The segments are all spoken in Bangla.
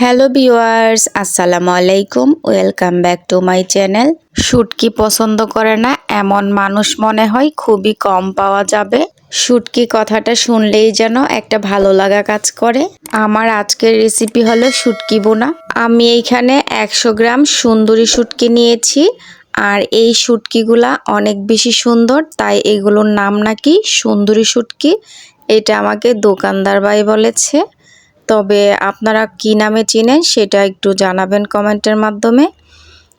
হ্যালো ভিউয়ার্স, আসসালামু আলাইকুম। Welcome back to my channel. শুটকি পছন্দ করে না, এমন মানুষ মনে হয় খুবই কম পাওয়া যাবে। শুটকি কথাটা শুনলেই যেন একটা ভালো লাগা কাজ করে। আমার আজকের রেসিপি হলো শুটকি বোনা আমি এইখানে একশো গ্রাম সুন্দরী শুটকি নিয়েছি, আর এই শুটকিগুলা অনেক বেশি সুন্দর, তাই এগুলোর নাম নাকি সুন্দরী শুটকি। এটা আমাকে দোকানদার ভাই বলেছে। তবে আপনারা কি নামে চিনেন সেটা একটু জানাবেন কমেন্টের মাধ্যমে।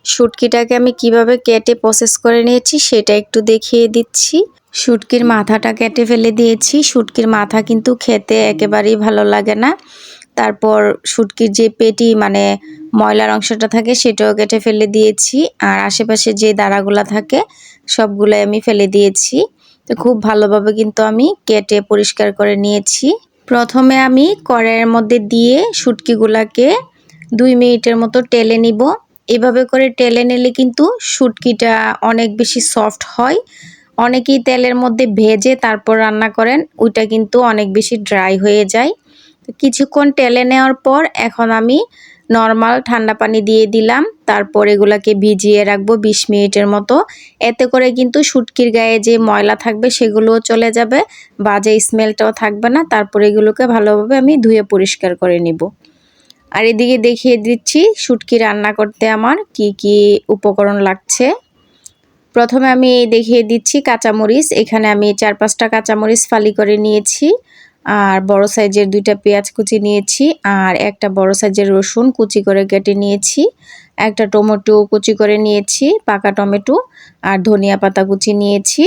শুটকিটাকে আমি কীভাবে কেটে প্রসেস করে নিয়েছি সেটা একটু দেখিয়ে দিচ্ছি। শুটকির মাথাটা কেটে ফেলে দিয়েছি। শুটকির মাথা কিন্তু খেতে একেবারেই ভালো লাগে না। তারপর শুটকির যে পেটি মানে ময়লার অংশটা থাকে সেটাও কেটে ফেলে দিয়েছি। আর আশেপাশে যে দাঁড়াগুলো থাকে সবগুলোই আমি ফেলে দিয়েছি। তো খুব ভালোভাবে কিন্তু আমি কেটে পরিষ্কার করে নিয়েছি। প্রথমে আমি কড়াইয়ের মধ্যে দিয়ে শুটকিগুলাকে দুই মিনিটের মতো টেলে নিব। এভাবে করে টেলে নিলে কিন্তু শুটকিটা অনেক বেশি সফট হয়। অনেকেই তেলের মধ্যে ভেজে তারপর রান্না করেন, ওইটা কিন্তু অনেক বেশি ড্রাই হয়ে যায়। কিছুক্ষণ টেলে নেওয়ার পর এখন আমি নর্মাল ঠান্ডা পানি দিয়ে দিলাম। তারপর এগুলাকে ভিজিয়ে রাখব বিশ মিনিটের মতো। এতে করে কিন্তু শুটকির গায়ে যে ময়লা থাকবে সেগুলোও চলে যাবে, বাজে স্মেলটাও থাকবে না। তারপর এগুলোকে ভালোভাবে আমি ধুয়ে পরিষ্কার করে নিব। আর এদিকে দেখিয়ে দিচ্ছি শুটকি রান্না করতে আমার কি কি উপকরণ লাগছে। প্রথমে আমি দেখিয়ে দিচ্ছি কাঁচামরিচ। এখানে আমি চার পাঁচটা কাঁচামরিচ ফালি করে নিয়েছি। আর বড় সাইজের দুইটা পেঁয়াজ কুচি নিয়েছি, আর একটা বড় সাইজের রসুন কুচি করে কেটে নিয়েছি, একটা টমেটো কুচি করে নিয়েছি, পাকা টমেটো আর ধনিয়া পাতা কুচি নিয়েছি।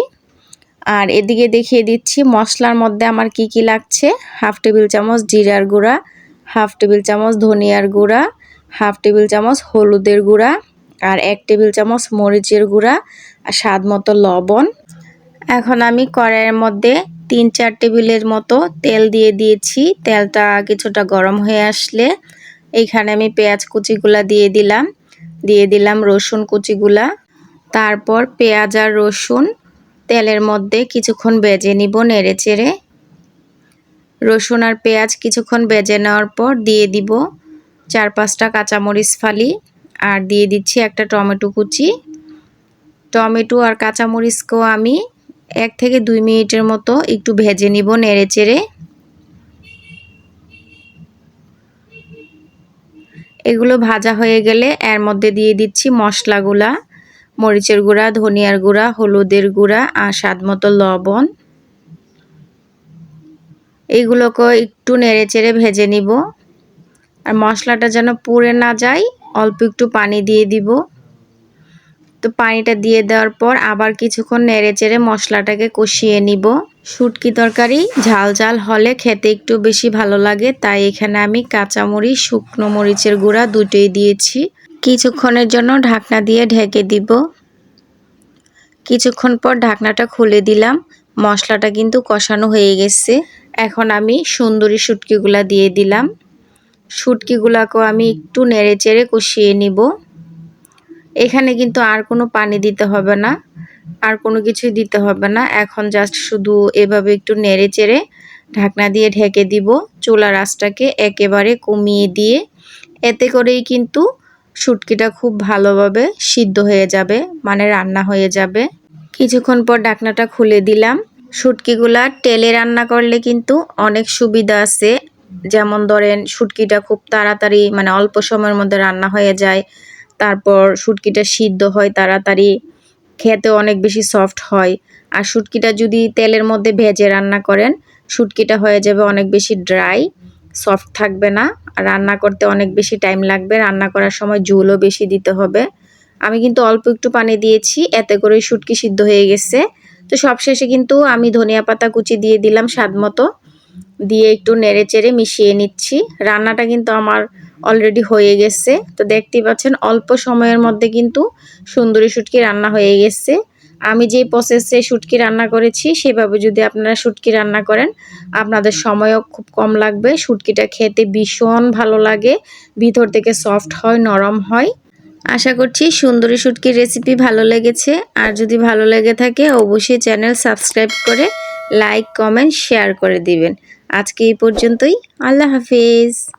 আর এদিকে দেখিয়ে দিচ্ছি মশলার মধ্যে আমার কি কি লাগছে। হাফ টেবিল চামচ জিরার গুঁড়া, হাফ টেবিল চামচ ধনিয়ার গুঁড়া, হাফ টেবিল চামচ হলুদের গুঁড়া, আর এক টেবিল চামচ মরিচের গুঁড়া, আর স্বাদ মতো লবণ। এখন আমি কড়াইয়ের মধ্যে তিন চার টেবিলের মতো তেল দিয়ে দিয়েছি। তেলটা কিছুটা গরম হয়ে আসলে এইখানে আমি পেঁয়াজ কুচিগুলা দিয়ে দিলাম। দিয়ে দিলাম রসুন কুচিগুলা। তারপর পেঁয়াজ আর রসুন তেলের মধ্যে কিছুক্ষণ বেজে নিব নেড়ে চেড়ে। রসুন আর পেঁয়াজ কিছুক্ষণ বেজে নেওয়ার পর দিয়ে দিব চার পাঁচটা কাঁচামরিচ ফালি। আর দিয়ে দিচ্ছি একটা টমেটো কুচি। টমেটো আর কাঁচামরিচকেও আমি এক থেকে দুই মিনিটের মতো একটু ভেজে নিব নেড়ে চেড়ে। এগুলো ভাজা হয়ে গেলে এর মধ্যে দিয়ে দিচ্ছি মশলাগুলা মরিচের গুঁড়া, ধনিয়ার গুঁড়া, হলুদের গুঁড়া আর স্বাদ মতো লবণ। এইগুলোকে একটু নেড়ে চেড়ে ভেজে নিব। আর মশলাটা যেন পুড়ে না যায়, অল্প একটু পানি দিয়ে দিব। তো পানিটা দিয়ে দেওয়ার পর আবার কিছুক্ষণ নেড়ে চেড়ে মশলাটাকে কষিয়ে নিব। শুটকি তরকারি ঝাল ঝাল হলে খেতে একটু বেশি ভালো লাগে, তাই এখানে আমি কাঁচামরিচ, শুকনো মরিচের গুঁড়া দুটোই দিয়েছি। কিছুক্ষণের জন্য ঢাকনা দিয়ে ঢেকে দিব। কিছুক্ষণ পর ঢাকনাটা খুলে দিলাম। মশলাটা কিন্তু কষানো হয়ে গেছে। এখন আমি সুন্দরী শুটকিগুলা দিয়ে দিলাম। শুটকিগুলাকেও আমি একটু নেড়ে চেড়ে কষিয়ে নিব। এখানে কিন্তু আর কোনো পানি দিতে হবে না, আর কোনো কিছুই দিতে হবে না। এখন জাস্ট শুধু এভাবে একটু নেড়ে চেড়ে ঢাকনা দিয়ে ঢেকে দিব চুলা রাসটাকে একেবারে কমিয়ে দিয়ে। এতে করেই কিন্তু শুটকিটা খুব ভালোভাবে সিদ্ধ হয়ে যাবে মানে রান্না হয়ে যাবে। কিছুক্ষণ পর ঢাকনাটা খুলে দিলাম। শুটকিগুলা তেলে রান্না করলে কিন্তু অনেক সুবিধা আছে। যেমন ধরেন শুটকিটা খুব তাড়াতাড়ি মানে অল্প সময়ের মধ্যে রান্না হয়ে যায়। তারপর শুটকিটা সিদ্ধ হয় তাড়াতাড়ি, খেতে অনেক বেশি সফট হয়। আর শুটকিটা যদি তেলের মধ্যে ভেজে রান্না করেন, শুটকিটা হয়ে যাবে অনেক বেশি ড্রাই সফট থাকবে না। রান্না করতে অনেক বেশি টাইম লাগবে, রান্না করার সময় ঝুলও বেশি দিতে হবে। আমি কিন্তু অল্প একটু পানি দিয়েছি, এতে করে শুটকি সিদ্ধ হয়ে গেছে। তো সবশেষে কিন্তু আমি ধনিয়া পাতা কুচি দিয়ে দিলাম স্বাদ মতো। দিয়ে একটু নেড়ে চেড়ে মিশিয়ে নিচ্ছি। রান্নাটা কিন্তু আমার অলরেডি হয়ে গেছে। তো দেখতেই পাচ্ছেন, অল্প সময়ের মধ্যে কিন্তু সুন্দরী শুটকি রান্না হয়ে গেছে। আমি যে প্রসেসে শুটকি রান্না করেছি, সেভাবে যদি আপনারা শুটকি রান্না করেন, আপনাদের সময়ও খুব কম লাগবে। শুটকিটা খেতে ভীষণ ভালো লাগে। ভিতর থেকে সফট হয়, নরম হয়। আশা করছি সুন্দরী শুটকির রেসিপি ভালো লেগেছে। আর যদি ভালো লেগে থাকে, অবশ্যই চ্যানেল সাবস্ক্রাইব করে লাইক কমেন্ট শেয়ার করে দিবেন। আজকে এই পর্যন্তই। আল্লাহ হাফিজ।